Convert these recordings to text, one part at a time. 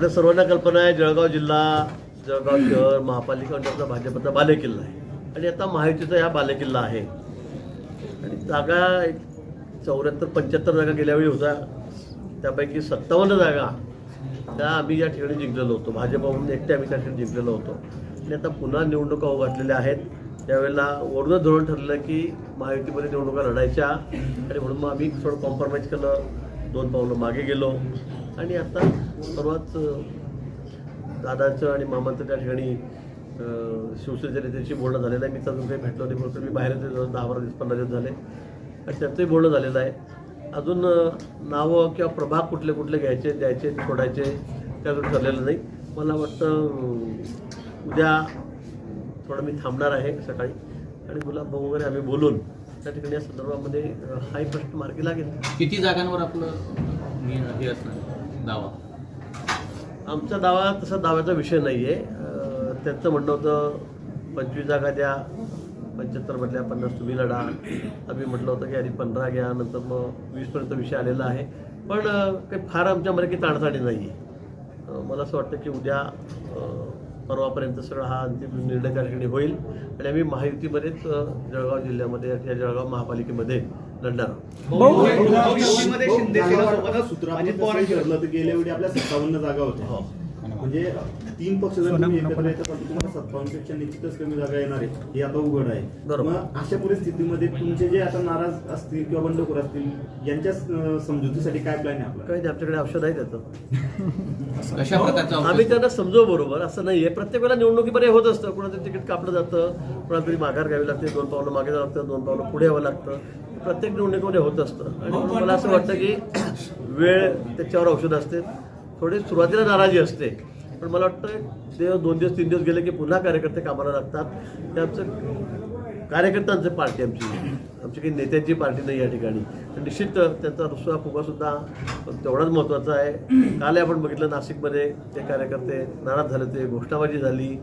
आपल्या सर्वांना कल्पना आहे जळगाव जिल्हा जळगाव शहर महापालिका आणि भाजपचा बालेकिल्ला आहे. आणि आता महायुतीचा हा बालेकिल्ला आहे. आणि जागा एक चौऱ्याहत्तर पंच्याहत्तर जागा गेल्यावेळी होता. त्यापैकी सत्तावन्न जागा त्या आम्ही या ठिकाणी जिंकलेलो होतो. भाजपकडून एकटे आम्ही त्या ठिकाणी जिंकलेलो होतो. आणि आता पुन्हा निवडणुका उघडलेल्या आहेत. त्यावेळेला वरूनच धोरण ठरलं की महायुतीमध्ये निवडणुका लढायच्या. आणि म्हणून मग आम्ही थोडं कॉम्प्रोमाइज केलं. दोन पावलं मागे गेलो. आणि आता सर्वात दादाचं आणि मामाचं त्या ठिकाणी अं, शिवसेनेच्या बोलणं झालेलं आहे. मी अजून काही भेटलो नाही म्हणून मी बाहेर दहा बारा दिवस पंधरा दिवस झाले. आणि त्यांचंही बोलणं झालेलं आहे. अजून नावं किंवा प्रभाग कुठले कुठले घ्यायचे द्यायचे सोडायचे ते ठरलेलं नाही. मला वाटतं उद्या थोडं मी थांबणार आहे सकाळी. आणि गुलाब भाऊ वगैरे आम्ही बोलून त्या ठिकाणी या संदर्भामध्ये हाय हाही प्रश्न मार्गी लागेल. किती जागांवर आपलं हे असणार? दावा. आमचा दावा तसा दाव्याचा विषय नाही आहे त्यांचं म्हणणं होतं पंचवीस जागा द्या पंच्याहत्तरमधल्या पन्नास तुम्ही लढा. आम्ही म्हटलं होतं की आधी पंधरा घ्या नंतर मग वीसपर्यंत विषय आलेला आहे. पण काही फार आमच्यामध्ये काही ताणताणी नाही आहे मला असं वाटतं की उद्या परवापर्यंत सगळा हा अंतिम निर्णय त्या ठिकाणी होईल. आणि आम्ही महायुतीमध्येच जळगाव जिल्ह्यामध्ये या जळगाव महापालिकेमध्ये लढणार आहोत. युतीमध्ये शिंदे सेनेसोबतच सूत्र अजित आपण पवार तसंही ठरलं तर गेल्या वेळी आपल्या सत्तावन्न जागा होत्या हो. म्हणजे तीन पक्ष जर तुम्ही एकत्र येतात पण तुम्हाला सत्तावन्नपेक्षा निश्चितच कमी जागा येणार आहे. हे आता उघड आहे. मग अशा परिस्थितीमध्ये तुमचे जे आता नाराज असतील किंवा बंडखोर असतील यांच्या समजुतीसाठी काय प्लॅन आहे आपला? काही नाही, आमच्याकडे औषध आहे त्याचं आम्ही? त्यांना समजू बरोबर असं नाहीये. प्रत्येक वेळेला निवडणुकीमध्ये होत असतं. कोणाचं तिकीट कापलं जातं कोणाला तरी माघार घ्यावी लागते दोन पावलं मागे जावं लागतं दोन पावलं पुढे यावं लागतं. प्रत्येक निवडणुकीमध्ये होत असतं. आणि म्हणून मला असं वाटतं की वेळ त्याच्यावर औषध असते. थोडी सुरुवातीला नाराजी असते. पण मला वाटतं ते दोन दिवस तीन दिवस गेले की पुन्हा कार्यकर्ते कामाला लागतात. ते आमचं कार्यकर्त्यांची पार्टी आमची. आमची काही नेत्यांची पार्टी नाही या ठिकाणी. तर निश्चित त्यांचा रुसवा फुगा सुद्धा तेवढाच महत्त्वाचा आहे. काल आपण बघितलं नाशिकमध्ये ते कार्यकर्ते नाराज झाले ते घोषणाबाजी झाली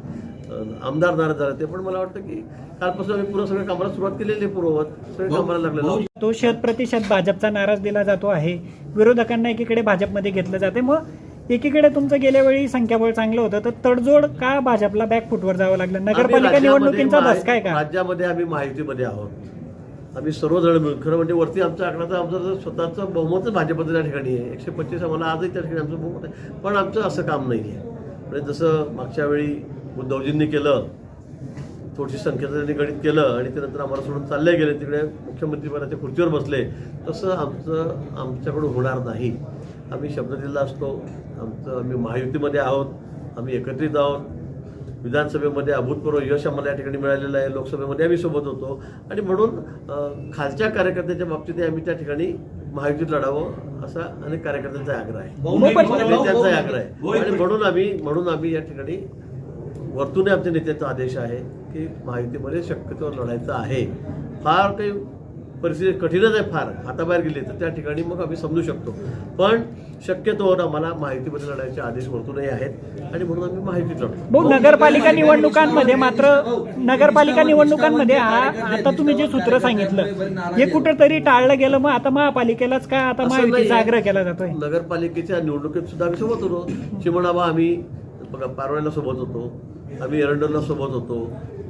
आमदार नाराज झाले ते पण मला वाटतं की कालपासून आम्ही पुन्हा सगळ्या कामाला सुरुवात केलेली आहे पूर्ववत. सगळे कामाला लागलेलो. तो शत प्रतिशत भाजपचा नाराज दिला जातो आहे. विरोधकांना एकीकडे भाजपमध्ये घेतलं जाते. मग एकीकडे तुमचं गेल्या वेळी संख्याबळ चांगलं होतं तर तडजोड का भाजपला बॅकफुटवर जावं लागलं? आम्ही नगरपालिका राज्यामध्ये निवडणुकींचा आहे का? राज्यामध्ये आम्ही माहितीमध्ये आहोत. आम्ही सर्वजण मिळून खरं म्हणजे वरती आमच्या आकडाचा आमचं स्वतःचं बहुमतच भाजपचं त्या ठिकाणी आहे. एकशे पंचवीस आम्हाला आजही त्या ठिकाणी आमचं बहुमत आहे. पण आमचं असं काम नाही आहे म्हणजे जसं मागच्या वेळी उद्धवजींनी केलं थोडीशी संख्येचं त्यांनी गणित केलं आणि ते नंतर आम्हाला सोडून चालले गेले तिकडे मुख्यमंत्रीपदाच्या खुर्चीवर बसले तसं आमचं आमच्याकडून होणार नाही. आम्ही शब्द दिला असतो. आमचं आम्ही महायुतीमध्ये आहोत. आम्ही एकत्रित आहोत. विधानसभेमध्ये अभूतपूर्व यश आम्हाला या ठिकाणी मिळालेलं आहे. लोकसभेमध्ये आम्ही सोबत होतो. आणि म्हणून खालच्या कार्यकर्त्याच्या बाबतीत आम्ही त्या ठिकाणी महायुतीत लढावं असा अनेक कार्यकर्त्यांचा आग्रह आहे. नेत्यांचा आग्रह आहे. आणि म्हणून आम्ही म्हणून आम्ही या ठिकाणी वरतून आमच्या नेत्यांचा आदेश आहे की महायुतीमध्ये शक्यतो लढायचं आहे. फार काही परिस्थिती कठीणच आहे फार. हाताबाहेर गेली तर त्या ठिकाणी मग आम्ही समजू शकतो. पण शक्यतोवर आम्हाला माहितीमध्ये लढायचे आदेश वरतूनही आहेत आणि म्हणून आम्ही माहितीत लढतो नगरपालिका निवडणुकांमध्ये मात्र नगरपालिका निवडणुकांमध्ये हा आता तुम्ही जे सूत्र सांगितलं हे कुठंतरी टाळलं गेलं मग आता महापालिकेलाच का आता नाहीये. आग्रह केला जातोय? नगरपालिकेच्या निवडणुकीत सुद्धा आम्ही सोबत होतो. चिमणाबा आम्ही बघा पारवण्याला सोबत होतो. आम्ही एरंडोलला सोबत होतो.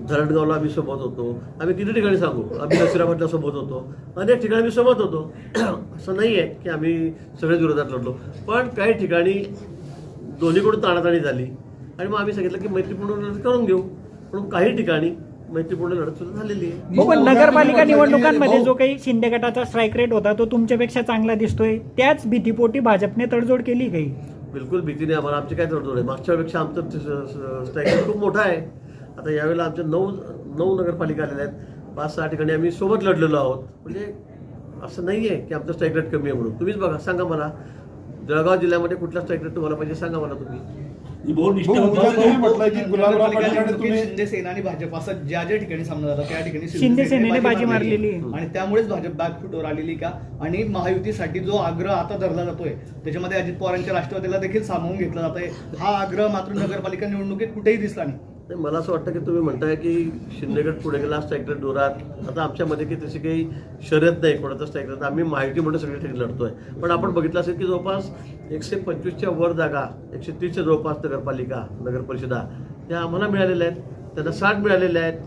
धरणगावला आम्ही सोबत होतो. आम्ही किती ठिकाणी सांगू. आम्ही नशिराबादला सोबत होतो. अनेक ठिकाणी आम्ही सोबत होतो. असं नाही आहे की आम्ही सगळ्याच विरोधात लढलो. पण काही ठिकाणी दोन्हीकडून ताणाताणी झाली. आणि मग आम्ही सांगितलं की मैत्रीपूर्ण लढत करून घेऊ. म्हणून काही ठिकाणी मैत्रीपूर्ण लढत सुद्धा झालेली आहे. हो पण नगरपालिका निवडणुकांमध्ये जो काही शिंदे गटाचा स्ट्राईक रेट होता तो तुमच्यापेक्षा चांगला दिसतोय. त्याच भीतीपोटी भाजपने तडजोड केली काही? बिलकुल भीती नाही आम्हाला आमची काय तडजोड आहे? मागच्या वेळेपेक्षा आमचं स्ट्राईक खूप मोठा आहे. आता यावेळेला आमच्या नऊ नऊ नगरपालिका आलेल्या आहेत. पाच सहा ठिकाणी आम्ही सोबत लढलेलो आहोत. म्हणजे असं नाही आहे की आमचं स्ट्राईक रेट कमी आहे म्हणून. तुम्हीच बघा सांगा मला. जळगाव जिल्ह्यामध्ये कुठला स्ट्राईक रेट तुम्हाला पाहिजे सांगा मला तुम्ही. शिंदे सेना आणि भाजप असं ज्या ज्या ठिकाणी सामना झाला त्या ठिकाणी शिंदे सेनेने बाजी मारलेली. आहे. आणि त्यामुळेच भाजप बॅकफुटवर आलेली का? आणि महायुतीसाठी जो आग्रह आता धरला जातोय त्याच्यामध्ये अजित पवारांच्या राष्ट्रवादीला देखील सामावून घेतला जात आहे हा आग्रह मात्र नगरपालिका निवडणुकीत कुठेही दिसला नाही. नाही मला असं वाटतं की तुम्ही म्हणताय की शिंदेगड पुढे गेला स्ट्रायकर जोरात. आता आमच्यामध्ये की तशी काही शर्यत नाही कोणाचा स्ट्रायकर आम्ही माहिती म्हणून सगळी ठिकाणी लढतोय. पण आपण बघितलं असेल की जवळपास एकशे पंचवीसच्या वर जागा एकशे तीसच्या जवळपास नगरपालिका नगरपरिषदा त्या आम्हाला मिळालेल्या आहेत. त्यांना साठ मिळालेल्या आहेत.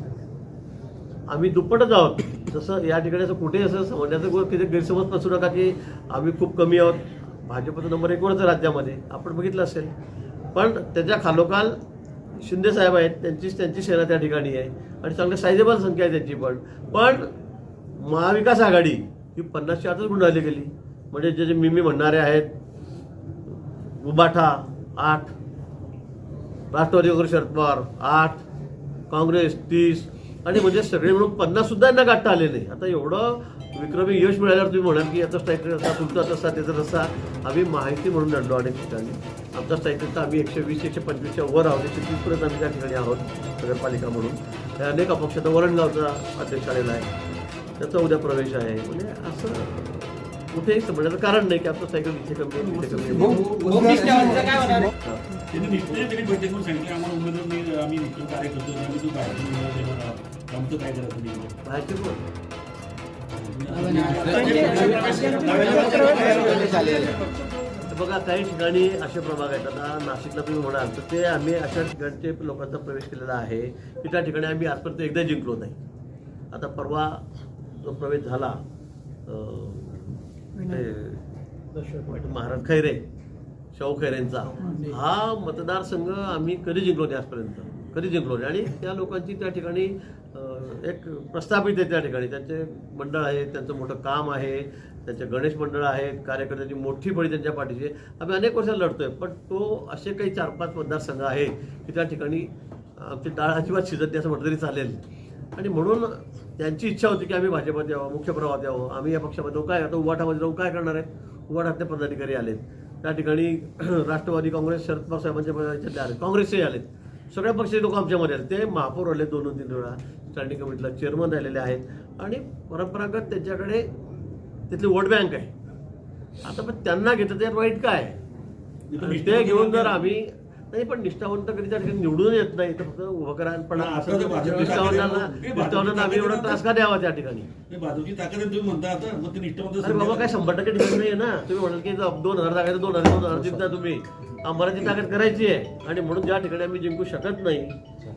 आम्ही दुप्पटच आहोत. जसं या ठिकाणी असं कुठेही असं समजण्याचं गो- गैरसमज नसू नका की आम्ही खूप कमी आहोत. भाजपचा नंबर एकवरच राज्यामध्ये. आपण बघितलं असेल. पण त्याच्या खालोखाल शिंदे साहेब आहेत त्यांची त्यांची सेना त्या ठिकाणी आहे. आणि चांगल्या सायझेबल संख्या आहे त्यांची पण. पण महाविकास आघाडी ही पन्नासच्या आतच गुंडाळली गेली. म्हणजे जे जे मिमी म्हणणारे आहेत उबाठा आठ राष्ट्रवादी काँग्रेस शरद पवार आठ काँग्रेस तीस आणि म्हणजे सगळे मिळून पन्नास सुद्धा यांना गाठता आले नाही. आता एवढं विक्रमी यश मिळाल्यावर तुम्ही म्हणाल की याचा स्ट्राईक असा तुमचा तसा त्याचा तसा. आम्ही माहिती म्हणून लढलो अनेक ठिकाणी. आमचा स्ट्राईक तर आम्ही एकशे वीस एकशे पंचवीसच्या वर आहोत एकशे तीसपर्यंत आम्ही त्या ठिकाणी आहोत नगरपालिका म्हणून. त्या अनेक अपक्ष आता वरणगावचा अध्यक्ष आलेला आहे. त्याचा उद्या प्रवेश आहे. म्हणजे असं कुठेही समजण्याचं कारण नाही की आपलं सायकल इथे कमी आहे तिथे कमी आहे. भूमिष्ठावांचं काय होणार आहे? त्यांनी निश्चित त्यांनी बैठक करून सांगितलं. आम्हाला उमेदवार नाही आम्ही निश्चित कार्य करतो आम्ही तो बाहेर उमेदवार देणार आहोत आमचं काय करायचं नाही बाहेरचे कोण? बघा काही ठिकाणी असे प्रभाग आहेत. आता नाशिकला तुम्ही म्हणाल तर ते आम्ही अशा ठिकाणचे लोकांचा प्रवेश केलेला आहे की त्या ठिकाणी आम्ही आजपर्यंत एकदा जिंकलो नाही. आता परवा जो प्रवेश झाला महाराज खैरे शाहू खैरेंचा हा मतदारसंघ आम्ही कधी जिंकलो नाही आजपर्यंत. कधी जिंकलो नाही. आणि त्या लोकांची त्या ठिकाणी एक प्रस्थापित आहे त्या ठिकाणी. त्यांचे मंडळ आहे त्यांचं मोठं काम आहे त्यांचे गणेश मंडळ आहेत कार्यकर्त्यांची मोठी बळी त्यांच्या पाठीची आम्ही अनेक वर्षांना लढतो आहे पण तो असे काही चार पाच मतदारसंघ आहे की त्या ठिकाणी आमची डाळ अजिबात शिजत नाही असं म्हटलं तरी चालेल. आणि म्हणून त्यांची इच्छा होती की आम्ही भाजपात यावं मुख्य प्रवाहात यावं. आम्ही या पक्षामध्ये जाऊ काय आता उवाठामध्ये जाऊ काय करणार आहेत? उवाठातले पदाधिकारी आलेत. त्या ठिकाणी राष्ट्रवादी काँग्रेस शरद पवार साहेबांच्या पदाधिकारी आले काँग्रेसचे आलेत. सगळ्या पक्षाचे लोक आमच्यामध्ये आले ते महापौर आले दोन दोन तीन वेळा स्टँडिंग कमिटीला चेअरमन राहिलेले आहेत. आणि परंपरागत त्यांच्याकडे तिथली वोट बँक आहे. आता पण त्यांना घेतं त्यात वाईट काय? ते घेऊन जर आम्ही नाही पण निष्ठावंत कधी त्या ठिकाणी निवडून येत नाही तर फक्त उभं करा पण निष्ठावंतांना आम्ही एवढा त्रास का द्यावा त्या ठिकाणी? भाजपची ताकद आहे तुम्ही म्हणता आता मग ते निष्ठावंत अरे बाबा काय शंभर टक्के ठिकाणी नाही ना. तुम्ही म्हणाल की दोन हजार जागायचं दोन हजार दोन हजार जिंकता तुम्ही. आम्हाला ती ताकद करायची आहे. आणि म्हणून ज्या ठिकाणी आम्ही जिंकू शकत नाही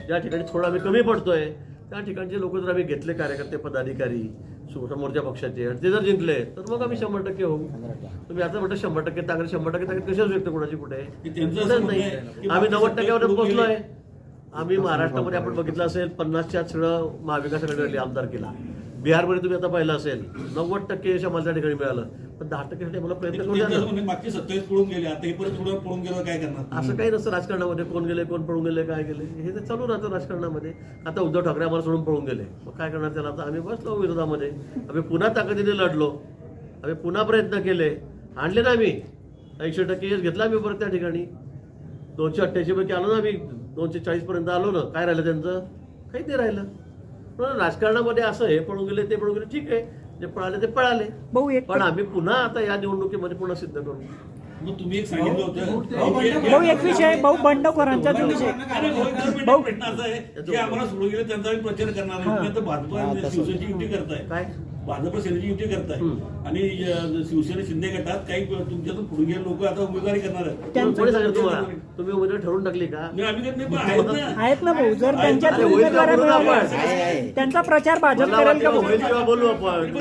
ज्या ठिकाणी थोडं आम्ही कमी पडतोय त्या ठिकाणचे लोक जर आम्ही घेतले कार्यकर्ते पदाधिकारी समोरच्या पक्षाचे. आणि ते जर जिंकले तर मग आम्ही शंभर टक्के होऊ. तुम्ही आता म्हणता शंभर टक्के ताकद शंभर टक्के ताकद कशाच व्यक्त कोणाची कुठे? नाही. आम्ही नव्वद टक्क्यावर पोहोचलोय. आम्ही महाराष्ट्रामध्ये आपण बघितलं असेल पन्नासच्या सगळं महाविकास आघाडी आमदार केला. बिहारमध्ये तुम्ही आता पाहिलं असेल नव्वद टक्के यश आम्हाला त्या ठिकाणी मिळालं. पण दहा टक्केसाठी मला प्रयत्न करू द्या ना. आहे, मागचे सत्तावीस पळून गेले आता हे परत थोडं पळून गेलं काय करणार? असं काही नसतं राजकारणामध्ये कोण गेले कोण पळून गेले काय गेले. हे तर चालू राहतं राजकारणामध्ये. आता उद्धव ठाकरे आम्हाला सोडून पळून गेले. मग काय करणार त्याला? आता आम्ही बसलो विरोधामध्ये. आम्ही पुन्हा ताकदीने लढलो. आम्ही पुन्हा प्रयत्न केले. आणले ना आम्ही. ऐंशी टक्के यश घेतला आम्ही परत त्या ठिकाणी. दोनशे अठ्ठ्याऐंशी पैकी आलो ना आम्ही. दोनशे चाळीस पर्यंत आलो ना. काय राहिलं त्यांचं? काही नाही राहिलं. पण राजकारणामध्ये असं हे पळून गेले ते पळून गेले ठीक आहे. जे पळाले ते पळाले. भाऊ एक पण आम्ही पुन्हा आता या निवडणुकीमध्ये पुन्हा सिद्ध करू. मग तुम्ही एक सांगितलं होतं. भाऊ एक विषय भाऊ बंडखोरांचा जो विषय अरे भाऊ, आहे आम्हाला सोडून गेले त्यांचा आम्ही प्रचार करणार आहे भाजप शिवसेनेची युती करताय. काय? भाजप सेनेची युती करताय. आणि शिवसेना शिंदे गटात काही तुमच्यातून पुढे गेले लोक आता उमेदवारी करणार आहेत. तुम्ही उमेदवार ठरवून टाकली का? नाही, आम्ही काही नाही, पण आहेत ना. भाऊ. जर त्यांच्यात का उमेदवार त्यांचा प्रचार भाजप करेल का होईल तेव्हा बोलू आपण.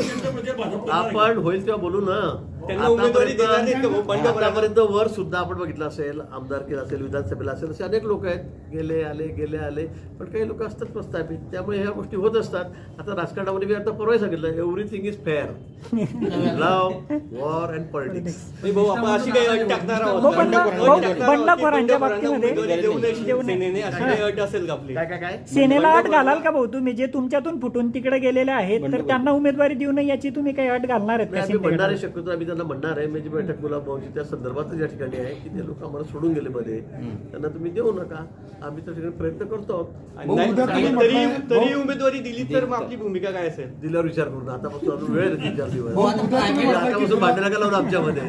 आपण होईल तेव्हा बोलू ना. त्यांना उमेदवारी देणार नाहीत का? भाऊ? आतापर्यंत आतापर्यंत वर सुद्धा आपण बघितलं असेल आमदारकीला असेल विधानसभेला असेल असे अनेक लोक आहेत. गेले आले गेले आले. पण काही लोक असतात प्रस्थापित. त्यामुळे ह्या गोष्टी होत असतात. आता राजकारणामध्ये मी आता परवा सांगितलं everything is fair love war and politics. नाही भाऊ आपण अशी काही अट टाकणार आहोत. भाऊ, बंड- बंडखोरांना भाऊ, अट टाकणार आहोत की बंडखोरांच्या बंडखोरांना बाबतीमध्ये उमेदवारी देऊ नये देऊ नये. शिवसेनेने अशी काही अट असेल का आपली? काय काय काय? सेनेला अट घालाल का भाऊ तुम्ही? जे तुमच्यातून फुटून तिकडे गेलेले आहेत तर त्यांना उमेदवारी देऊ नये याची तुम्ही काही अट घालणार आहेत नाही, का आम्ही म्हणणार आहे शिंदे शक्यतो आम्ही त्यांना म्हणणार आहे माझी बैठक गुलाबभाऊची त्या संदर्भात या ठिकाणी आहे की ते लोक आम्हाला सोडून गेले मध्ये त्यांना तुम्ही देऊ नका आम्ही त्या ठिकाणी प्रयत्न करतो तरी तरी उमेदवारी दिली तर मग आपली भूमिका काय असेल दिल्यावर विचार करून आतापासून अजून वेळ आहे तीन चार दिवस हो, आतापासून भांडणं का लावून आमच्यामध्ये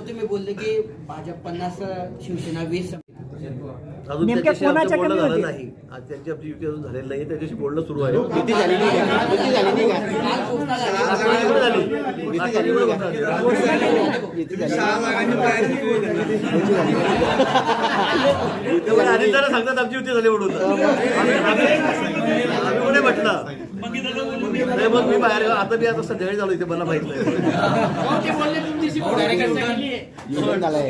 तुम्ही बोलले की भाजप पन्नास शिवसेना वीस अजून नेमक्या त्याच्याशी आमचं कोणाच्या बोलणं कमी झालं नाही. आज त्यांची आमची युती अजून झालेली नाही त्याच्याशी बोलणं सुरू आहे. युती झाली नाही. का नाही. का सांगतात आमची युती झाली म्हणून. आम्ही कोणी म्हटलं? नाही मग मी बाहेर आता मी आता संध्याकाळी झालो इथे मला माहीत नाही.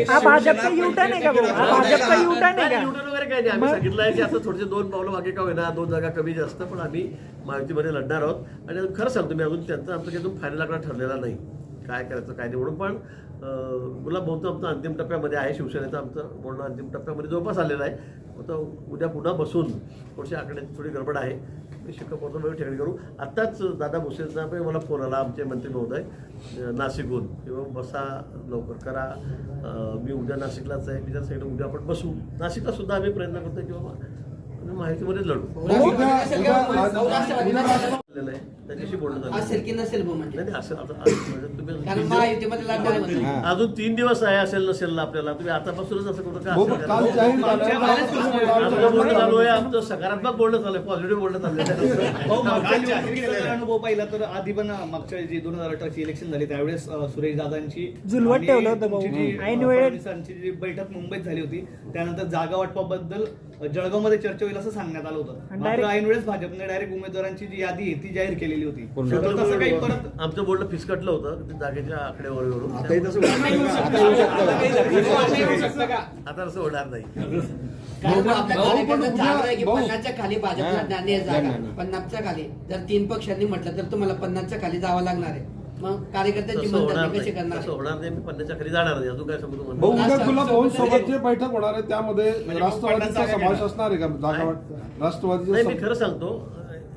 हा भाजपचा युटर्न आहे का भाऊ? हा भाजपचा युटर्न आहे नाही, का निवडून वगैरे काही नाही. आम्ही सांगितलं आहे की आता थोडेसे दोन पावलं मागे का होईना. दोन जागा कमी जास्त पण आम्ही महायुतीमध्ये लढणार आहोत. आणि खरं सांगतो मी अजून त्यांचं आमचं काही अजून फायनल आकडा ठरलेला नाही. काय करायचं काय नाही म्हणून पण गुलाब भाऊचं आमचं अंतिम टप्प्यामध्ये आहे शिवसेनेचं आमचं. बोलणं अंतिम टप्प्यामध्ये जवळपास आलेलं आहे. आता उद्या पुन्हा बसून थोडीशी आकड्याची थोडी गडबड आहे. मी शिक्कामोर्तब वेळ ठिकाणी करू. आत्ताच दादा भुसेंचा पण मला फोन आला आमचे मंत्री महोदय नाशिकहून. किंवा बसा लवकर करा. मी उद्या नाशिकलाच आहे. मी त्यासाठी उद्या आपण बसू. नाशिकला सुद्धा आम्ही प्रयत्न करतो की बाबा आम्ही माहितीमध्येच लढू. त्याच्याशी बोलणं झालं. असेल की नसेल भाऊ म्हणजे? नाही नाही, असं आता आज म्हणजे तुम्ही कारण महायुतीमध्ये लढणार आहे. हा. अजून तीन दिवस आहे असेल नसेल ना आपल्याला. तुम्ही आतापासूनच असं कुठं का हो, पण? काल जाहीर झालं. आमचं बोलणं चालू आहे आमचं सकारात्मक बोलणं चालू आहे पॉझिटिव्ह बोलणं चालू आहे. भाऊ, मागच्या निवडणुकीचा जर अनुभव पाहिला तर आधी पण मागच्या जी दोन हजार अठराची इलेक्शन झाली त्यावेळेस अं, सुरेश दादांची जुलवत आणि ठेवलं होतं भाऊ. ऐन वेळेत- जी बैठक मुंबईत झाली होती त्यानंतर जागा वाटपाबद्दल जळगावमध्ये चर्चा होईल असं सांगण्यात आलं होतं. आणि मात्र direct- ऐन वेळेस भाजपने डायरेक्ट उमेदवारांची जी यादी आहे ती जाहीर केलेली होती. तर तसं काही परत आमचं बोलणं फिसकटलं होतं जागेच्या आकडेवारीवरून. आताही तसं आता येऊ शकतं. का? आता असं होणार नाही. पन्नासच्या खाली भाजपला. पन्नासच्या खाली. जर तीन पक्षांनी म्हटलं तर तुम्हाला पन्नासच्या खाली जावं लागणार आहे. मग कार्यकर्त्यांची तसं होणार मनधरणी कशी नाही. करणार? तसं होणार नाही. मी पन्नासच्या खाली जाणार नाही. अजून काय सांगू भाऊ तुम्हाला उद्या आज गुलाब संसद- भाऊ सोबत जे बैठक होणार आहे त्यामध्ये म्हणजे राष्ट्रवादीचा समावेश. असणार आहे का? जागा नाही मी खरं सांगतो.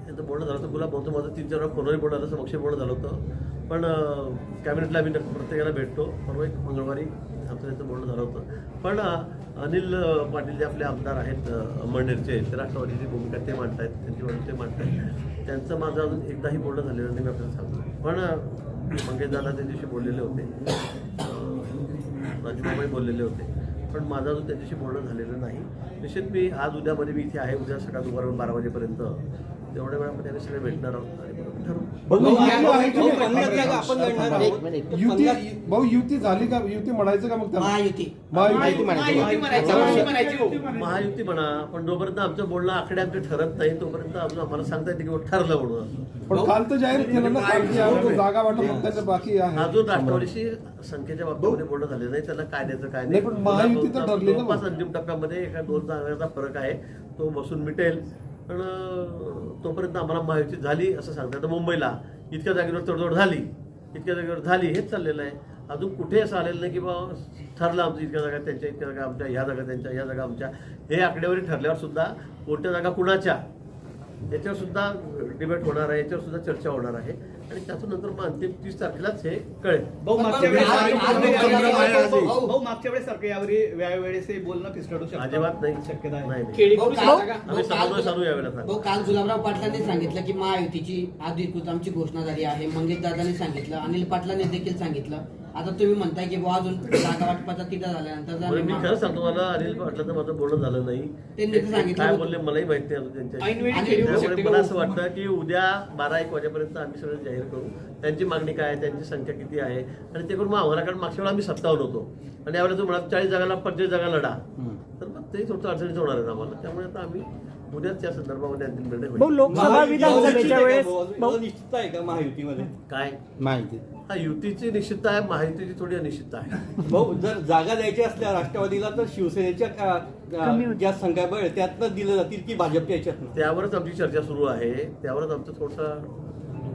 यांचं बोलणं झालं होतं गुलाब भाऊचं माझं तीन चार वेळा फोनवरही बोलणं झालं समक्ष बोलणं झालं होतं. पण अं, कॅबिनेटला आम्ही प्रत्येकाला भेटतो. परवा एक मंगळवारी आमचं त्यांचं बोलणं झालं होतं. पण अं, अनिल पाटील जे आपले आमदार आहेत अमळनेरचे ते राष्ट्रवादीची भूमिका ते मांडतायत त्यांची वडील ते मांडतायत. त्यांचं माझं अजून एकदाही बोलणं झालेलं नाही मी आपल्याला सांगतो. पण मंगेश दादा त्या दिवशी बोललेले होते. अं, राजूबाबाई बोललेले होते. पण माझं अजून त्यांच्याशी बोलणं झालेलं नाही. निश्चित मी आज उद्यामध्ये मी इथे आहे उद्या सकाळ दुपारहून बारा वाजेपर्यंत तेवढ्या वेळामध्ये आम्ही सगळे भेटणार आहोत आणि मग ठरवू. भाऊ, युती भाऊ युती झाली का? युती म्हणायचं का मग त्याला? महायुती. महायुती माहिती म्हणायची. महायुती म्हणा पण जोपर्यंत आमचं बोलणं आकडे आमचे ठरत नाही तोपर्यंत अजून आम्हाला सांगता येते की बुवा ठरलं म्हणून. असं. पण काल तर जाहीर केलं ना काल की आमचं जागा वाटप त्याचं बाकी आहे. अजून राष्ट्रवादीशी संख्येच्या बाबतीमध्ये बोलणं झालेलं नाही त्याला काय द्यायचं काय नाही, पण महायुती तर ठरली ना जवळपास. अंतिम टप्प्यामध्ये एका दोन जागांचा फरक आहे. तो बसून मिटेल. पण तोपर्यंत आम्हाला महायुती झाली असं सांगता तर मुंबईला इतक्या जागेवर तडजोड झाली. इतक्या जागेवर झाली हेच चाललेलं आहे. अजून कुठे असं आलेलं नाही की बा ठरलं आमचं इतक्या जागा त्यांच्या इतक्या जागा आमच्या ह्या जागा त्यांच्या ह्या जागा आमच्या. हे आकडेवारी ठरल्यावर सुद्धा कोणत्या जागा कुणाच्या याच्यावर सुद्धा डिबेट होणार आहे याच्यावर सुद्धा चर्चा होणार आहे. आणि त्यातून नंतर मग अंतिम तीस तारखेलाच हे कळेल. भाऊ मागच्या पण- आज- आज- वेळेस भाऊ मागच्या वेळेस सारखं यावेळी वेळेस हे बोलणं फिसकटू शकतं. अजिबात नाही. शक्यता आम्ही साधू यावेळेला काल गुलाबराव पाटलांनी सांगितलं की महायुतीची अधिकृत आमची घोषणा झाली आहे. मंगेश दादांनी सांगितलं. अनिल पाटलांनी देखील सांगितलं. आता तुम्ही म्हणताय की बुवा अजून जागा वाटपाचा तिथं झाल्यानंतर जर बरं, मी खरं सांगतो मला अनिल पाटलाचं माझं बोलणं झालं नाही. त्यांनी तर ते सांगितलं काय होतं. बोलले मलाही माहिती ऐनवेळी आणि त्यामुळे शकते मला का? असं वाटतं की उद्या बारा एक वाजेपर्यंत आम्ही सगळं जाहीर करू. त्यांची मागणी काय आहे? त्यांची संख्या किती आहे? आणि ते करून मग आम्हाला कारण मागच्या वेळेला आम्ही सत्तावन्न होतो. आणि यावेळेला तुम्ही म्हणाल चाळीस जागाला पंचेचाळीस जागा लढा. तर मग ते थोडं अडचणीचं होणार आहे आम्हाला. त्यामुळे आता आम्ही उद्याच त्या संदर्भामध्ये अंतिम निर्णय भाऊ होईल लोकसभा विधानसभेच्या वेळेस भाऊ निश्चित आहे का महायुतीमध्ये? काय? माहिती. हा युतीची निश्चितता आहे महायुतीची थोडी अनिश्चितता आहे. भाऊ जर जागा द्यायची असल्या राष्ट्रवादीला तर शिवसेनेच्या होती. ज्या संख्याबळ आहे, त्यातनं दिलं जातील की भाजपच्या याच्यातनं? त्यावरच आमची चर्चा सुरू आहे. त्यावरच आमचं थोडंसं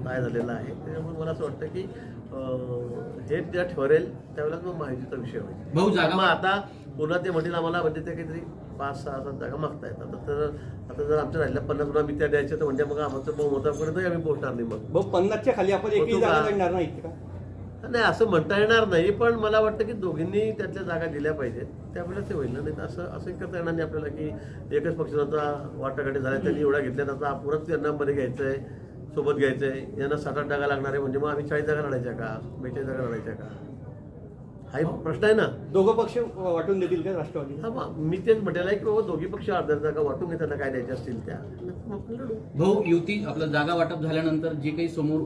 काय झालेलं आहे. त्याच्यामुळे मला असं वाटतं की अं, हे ज्या ठरेल त्यावेळेला मग माहितीचा विषय होईल. भाऊ, जागा- मग आता पुन्हा ते म्हणतील आम्हाला म्हणजे ते काहीतरी पाच सहा सात जागा मागतायत. आता तर आता जर आमच्या राहिल्या पन्नास गुणा मी त्या द्यायच्या तर म्हणजे मग आमचं बहुमतापर्यंत आम्ही पोहोचणार नाही मग. भाऊ पन्नासच्या खाली आपण एकही जागा का? लढणार नाहीत का? नाही असं म्हणता येणार नाही पण मला वाटतं की दोघींनी त्यातल्या जागा दिल्या पाहिजेत. त्यावेळेला ते होईल ना नाही असं असं करता येणार नाही आपल्याला की एकच पक्षाचा वाटाघाटी झाल्या त्यांनी एवढ्या घेतल्यात आता आपणच त्यांना मध्ये घ्यायचं आहे सोबत घ्यायचं आहे यांना सात आठ जागा लागणार आहे म्हणजे मग आम्ही चाळीस जागा लढायच्या का? बेचाळीस जागा लढायच्या का? हा एक प्रश्न आहे ना? दोघं पक्ष वाटून देतील का राष्ट्रवादी? हा मी तेच म्हटलेलं आहे की बाबा दोघी पक्ष अर्ध्या जागा वाटून घेताना काय द्यायच्या असतील त्या? भाऊ युती आपलं जागा वाटप झाल्यानंतर जे काही समोर